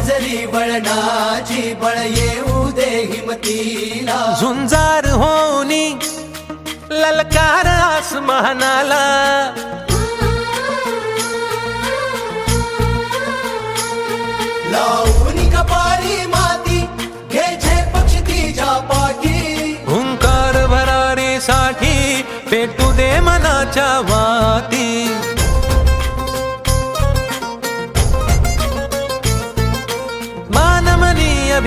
जरी बळणाची बळ येऊ दे हिमतीला. झुंजार होनी ललकार आसमानाला. लावून कपारी माती घे झे पक्ष तिच्या पाठी. हुंकार भरारी साठी पेटू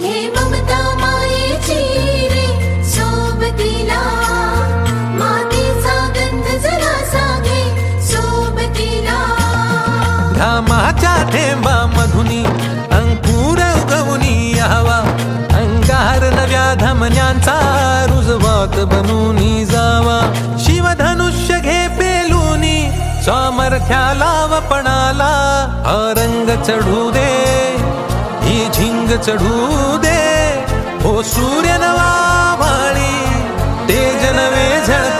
घे ममता मायेची रे सोबतीला मातीचा गंध सोबतीला. घामाच्या थेंबा मधुनी अंकुर उगवनी यावा अंगार नव्या धमन्यांचा रुजवात बनूनी जावा. शिवधनुष्य घे पेलूनी सामर्थ्याला वपणाला हा रंग चढू दे. ही झिंग चढू दे. हो सूर्य नवा भाळी तेज नवे झळकू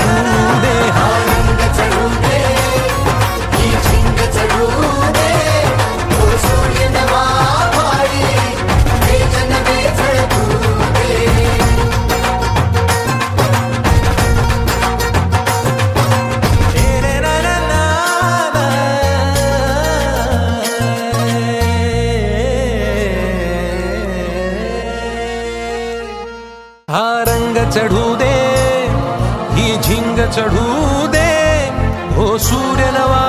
हा रंग चढू दे ही झिंग चढू दे. हो सूर्य नवा